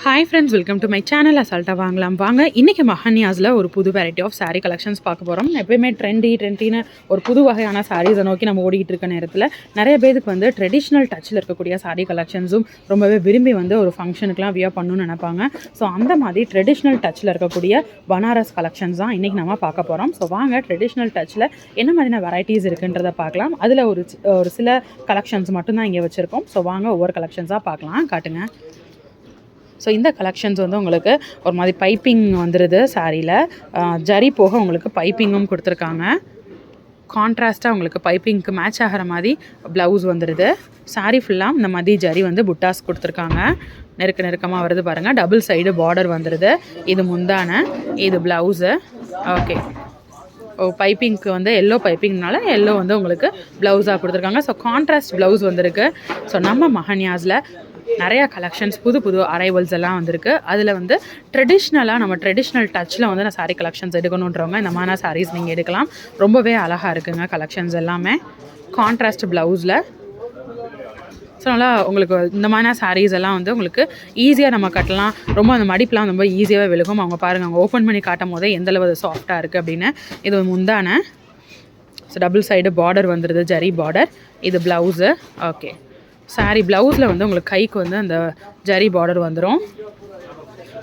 Hi friends welcome to my channel அசால்ட்டாக வாங்கலாம். வாங்க இன்றைக்கி மஹன்யாஸில் ஒரு புது வெரைட்டி ஆஃப் சாரீ கலெக்ஷன்ஸ் பார்க்க போகிறோம் எப்பயுமே ட்ரெண்டி ட்ரெண்டின்னு ஒரு புது வகையான சாரீஸை நோக்கி நம்ம ஓடிக்கிட்டு இருக்க நேரத்தில் நிறைய பேருக்கு வந்து ட்ரெடிஷ்னல் டச்சில் இருக்கக்கூடிய சாரீ கலெக்ஷன்ஸும் ரொம்பவே விரும்பி வந்து ஒரு ஃபங்க்ஷனுக்குலாம் வியா பண்ணணும்னு நினைப்பாங்க. ஸோ அந்த மாதிரி ட்ரெடிஷ்னல் டச்சில் இருக்கக்கூடிய பனாரஸ் கலெக்ஷன்ஸ் தான் இன்றைக்கி நம்ம பார்க்க போகிறோம் ஸோ வாங்க ட்ரெடிஷ்னல் டச்சில் என்ன மாதிரியான வெரைட்டிஸ் இருக்குன்றதை பார்க்கலாம். அதில் ஒரு சி- ஒரு சில கலெக்ஷன்ஸ் மட்டும்தான் இங்கே வச்சுருக்கோம். ஸோ வாங்க ஒவ்வொரு கலெக்ஷன்ஸாக பார்க்கலாம். காட்டுங்க. ஸோ இந்த கலெக்ஷன்ஸ் வந்து உங்களுக்கு ஒரு மாதிரி பைப்பிங் வந்துடுது சாரியில் ஜரி போக உங்களுக்கு பைப்பிங்கும் கொடுத்துருக்காங்க. கான்ட்ராஸ்ட்டாக உங்களுக்கு பைப்பிங்க்கு மேட்ச் ஆகிற மாதிரி ப்ளவுஸ் வந்துடுது saree ஃபுல்லாக இந்த மாதிரி ஜரி வந்து புட்டாஸ் கொடுத்துருக்காங்க. நெருக்க நெருக்கமாக வருது பாருங்கள் டபுள் சைடு பார்டர் வந்துடுது இது முந்தான இது ப்ளவுஸு ஓகே ஓ பைப்பிங்க்கு வந்து எல்லோ பைப்பிங்னால எல்லோ வந்து உங்களுக்கு ப்ளவுஸாக கொடுத்துருக்காங்க. ஸோ கான்ட்ராஸ்ட் ப்ளவுஸ் வந்திருக்கு. ஸோ நம்ம மஹன்யாஸில் நிறையா கலெக்ஷன்ஸ் புது புது அரைவல்ஸ் எல்லாம் வந்திருக்கு. அதில் வந்து ட்ரெடிஷ்னலாக நம்ம ட்ரெடிஷ்னல் டச்சில் வந்து நான் சாரீ கலெக்ஷன்ஸ் எடுக்கணுன்றவங்க இந்த மாதிரி சாரீஸ் நீங்கள் எடுக்கலாம். ரொம்பவே அழகாக இருக்குங்க கலெக்ஷன்ஸ் எல்லாமே. கான்ட்ராஸ்ட் ப்ளவுஸில் ஸோ நல்லா உங்களுக்கு இந்த மாதிரியான சாரீஸ் எல்லாம் வந்து உங்களுக்கு ஈஸியாக நம்ம கட்டலாம். ரொம்ப அந்த மடிப்பெலாம் ரொம்ப ஈஸியாக விழுகும். அவங்க பாருங்கள் அவங்க ஓப்பன் பண்ணி காட்டும் போதே எந்தளவு சாஃப்டாக இருக்குது அப்படின்னு. இது ஒரு முந்தான. ஸோ டபுள் சைடு பார்டர் வந்துடுது ஜரி பார்டர் இது ப்ளவுஸு ஓகே சாரீ ப்ளவுஸில் வந்து உங்களுக்கு கைக்கு வந்து அந்த ஜரி பார்டர் வந்துடும்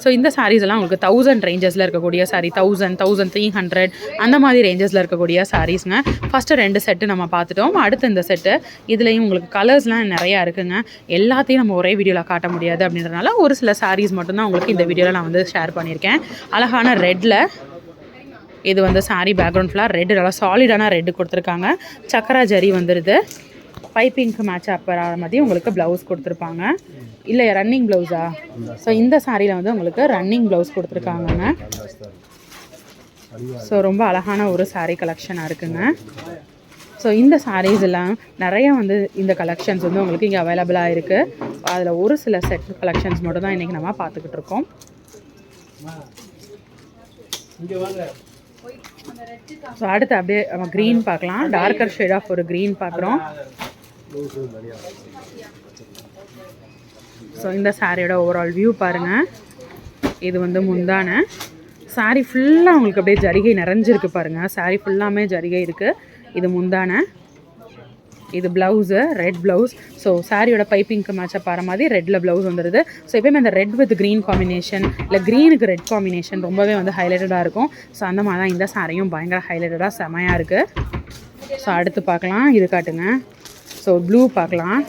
ஸோ இந்த சாரீஸ் எல்லாம் உங்களுக்கு தௌசண்ட் ரேஞ்சஸில் இருக்கக்கூடிய sari thousand thousand three hundred அந்த மாதிரி ரேஞ்சஸில் இருக்கக்கூடிய சாரீஸ்ங்க ஃபஸ்ட்டு ரெண்டு செட்டு நம்ம பார்த்துட்டோம். அடுத்து இந்த செட்டு இதுலேயும் உங்களுக்கு கலர்ஸ்லாம் நிறையா இருக்குதுங்க எல்லாத்தையும் நம்ம ஒரே வீடியோவில் காட்ட முடியாது அப்படின்றதுனால ஒரு சில சாரீஸ் மட்டும்தான் உங்களுக்கு இந்த வீடியோவில் நான் வந்து ஷேர் பண்ணியிருக்கேன். அழகான ரெட்டில் இது வந்து சாரீ பேக்ரவுண்ட் ஃபுல்லாக ரெட் நல்லா சாலிடான ரெட்டு கொடுத்துருக்காங்க. சக்கரா ஜரி வந்துடுது பைப்பிங்க்கு மேட்ச் ஆகிற மாதிரி உங்களுக்கு ப்ளவுஸ் கொடுத்துருப்பாங்க. இல்லை ரன்னிங் ப்ளவுஸா ஸோ இந்த சாரியில் வந்து உங்களுக்கு ரன்னிங் ப்ளவுஸ் கொடுத்துருக்காங்கங்க ஸோ ரொம்ப அழகான ஒரு சாரீ கலெக்ஷனாக இருக்குங்க. ஸோ இந்த சாரீஸ் எல்லாம் நிறைய வந்து இந்த கலெக்ஷன்ஸ் வந்து உங்களுக்கு இங்கே அவைலபிளாக இருக்குது அதில் ஒரு சில செட் கலெக்ஷன்ஸ் மட்டும் தான் இன்றைக்கி நம்ம பார்த்துக்கிட்டு இருக்கோம். ஸோ அடுத்து அப்படியே நம்ம க்ரீன் பார்க்கலாம். டார்க்கர் ஷேட் ஆஃப் ஒரு க்ரீன் பார்க்குறோம். ஸோ இந்த சாரியோட ஓவரால் வியூ பாருங்கள் இது வந்து முந்தான. சாரி ஃபுல்லாக உங்களுக்கு அப்படியே ஜரிகை நிறைஞ்சிருக்கு பாருங்கள் சாரி ஃபுல்லாமே ஜரிகை இருக்குது இது முந்தான. இது ப்ளவுஸு ரெட் ப்ளவுஸ் ஸோ சாரியோட பைப்பிங்க்கு மேட்சப் ஆகிற மாதிரி ரெட்டில் ப்ளவுஸ் வந்துடுது ஸோ எப்பயுமே அந்த ரெட் வித் க்ரீன் காம்பினேஷன் இல்லை க்ரீனுக்கு ரெட் காம்பினேஷன் ரொம்பவே வந்து ஹைலைட்டடாக இருக்கும். ஸோ அந்த மாதிரி தான் இந்த சாரியும் பயங்கர ஹைலைட்டடாக செமையாக இருக்குது ஸோ அடுத்து பார்க்கலாம். இது காட்டுங்க. ஸோ ப்ளூ பார்க்கலாம்.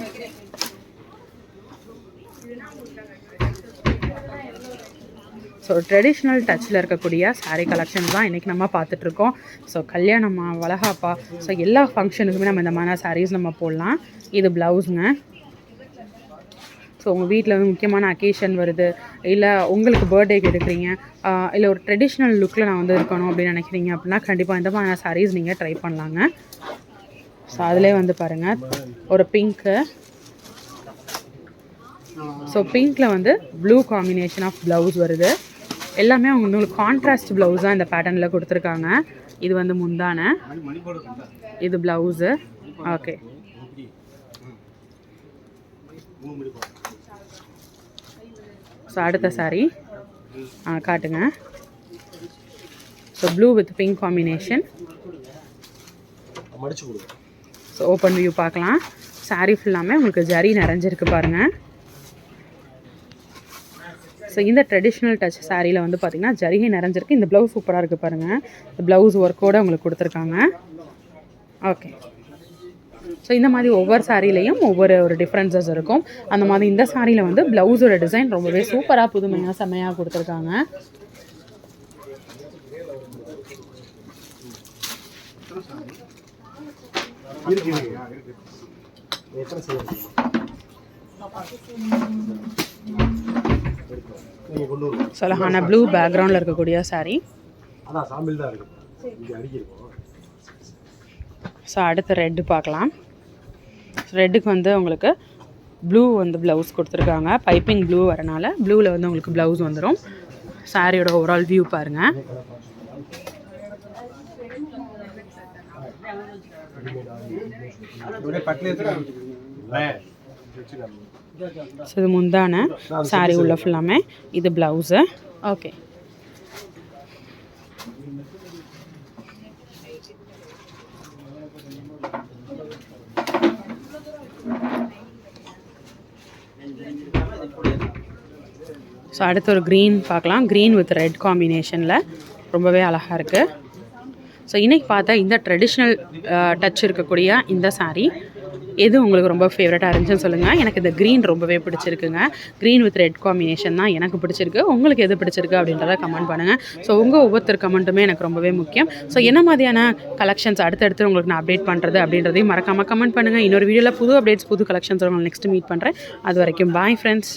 ஸோ ட்ரெடிஷ்னல் டச்சில் இருக்கக்கூடிய சாரீ கலெக்ஷன் தான் இன்றைக்கி நம்ம பார்த்துட்ருக்கோம். ஸோ கல்யாணமா வளகாப்பா ஸோ எல்லா ஃபங்க்ஷனுக்குமே நம்ம இந்த மாதிரி சாரீஸ் நம்ம போடலாம். இது ப்ளவுஸுங்க ஸோ உங்கள் வீட்டில் வந்து முக்கியமான அக்கேஷன் வருது. இல்லை உங்களுக்கு பர்த்டேக்கு எடுக்கிறீங்க. இல்லை ஒரு ட்ரெடிஷ்னல் லுக்கில் நான் வந்து இருக்கணும் அப்படின்னு நினைக்கிறீங்க அப்படின்னா கண்டிப்பாக இந்த மாதிரி சாரீஸ் நீங்கள் ட்ரை பண்ணலாங்க. ஸோ அதிலே வந்து பாருங்கள் ஒரு பிங்க்கு ஸோ பிங்க்கில் வந்து ப்ளூ காம்பினேஷன் ஆஃப் ப்ளவுஸ் வருது. எல்லாமே அவங்க உங்களுக்கு கான்ட்ராஸ்ட் ப்ளவுஸ் தான் இந்த பேட்டர்னில் கொடுத்துருக்காங்க. இது வந்து முந்தான. இது ப்ளவுஸு ஓகே ஸோ அடுத்த saree. ஆ காட்டுங்க. So blue with pink combination மடிச்சு கொடுங்க. ஸோ ஓப்பன் வியூ பார்க்கலாம். சாரீ ஃபுல்லாமே உங்களுக்கு ஜரி நிறைஞ்சிருக்கு பாருங்கள் ஸோ இந்த ட்ரெடிஷ்னல் டச் சாரியில் வந்து பார்த்திங்கன்னா ஜரிகை நிறைஞ்சிருக்கு. இந்த ப்ளவுஸ் சூப்பராக இருக்குது பாருங்கள் இந்த ப்ளவுஸ் ஒர்க்கோடு உங்களுக்கு கொடுத்துருக்காங்க. ஓகே ஸோ இந்த மாதிரி ஒவ்வொரு சாரிலையும் ஒவ்வொரு ஒரு டிஃப்ரென்சஸ் இருக்கும். அந்த மாதிரி இந்த சாரியில் வந்து ப்ளவுஸோட டிசைன் ரொம்பவே சூப்பராக புதுமையாக செம்மையாக கொடுத்துருக்காங்க. இருக்கு இருக்கு. எத்தனை ப்ளூ பேக்ரவுண்டில் இருக்கக்கூடிய saree. அதான் சாம்பிள் தான் இருக்கு. இங்கே அடிக்கிருக்கோம் ஸோ அடுத்து ரெட்டு பார்க்கலாம். ரெட்டுக்கு வந்து உங்களுக்கு ப்ளூ வந்து ப்ளவுஸ் கொடுத்துருக்காங்க. பைப்பிங் ப்ளூ வரனால ப்ளூவில் வந்து உங்களுக்கு ப்ளவுஸ் வந்துடும் சாரியோட ஓவரால் வியூ பாருங்கள் ஸோ இது முந்தான சாரி உள்ள ஃபுல்லாமே இது ப்ளவுஸு ஓகே ஸோ அடுத்து ஒரு க்ரீன் பார்க்கலாம். க்ரீன் வித் ரெட் காம்பினேஷனில் ரொம்பவே அழகாக இருக்குது ஸோ இன்றைக்கி பார்த்தா இந்த ட்ரெடிஷ்னல் டச் இருக்கக்கூடிய இந்த சாரீ எது உங்களுக்கு ரொம்ப ஃபேவரட்டாக இருந்துச்சுன்னு சொல்லுங்கள் எனக்கு இந்த க்ரீன் ரொம்பவே பிடிச்சிருக்குங்க. க்ரீன் வித் ரெட் காம்பினேஷன் தான் எனக்கு பிடிச்சிருக்கு. உங்களுக்கு எது பிடிச்சிருக்கு அப்படின்றத கமெண்ட் பண்ணுங்கள் ஸோ உங்கள் ஒவ்வொருத்தர் கமெண்ட்டுமே எனக்கு ரொம்பவே முக்கியம். ஸோ என்ன மாதிரியான கலெக்ஷன்ஸ் அடுத்தடுத்து உங்களுக்கு நான் அப்டேட் பண்ணுறது அப்படின்றதையும் மறக்காமல் கமெண்ட் பண்ணுங்கள் இன்னொரு வீடியோவில் புது அப்டேட்ஸ் புது கலெக்ஷன்ஸ் உங்களுக்கு நெக்ஸ்ட் மீட் பண்ணுறேன் அது வரைக்கும் பாய் ஃப்ரெண்ட்ஸ்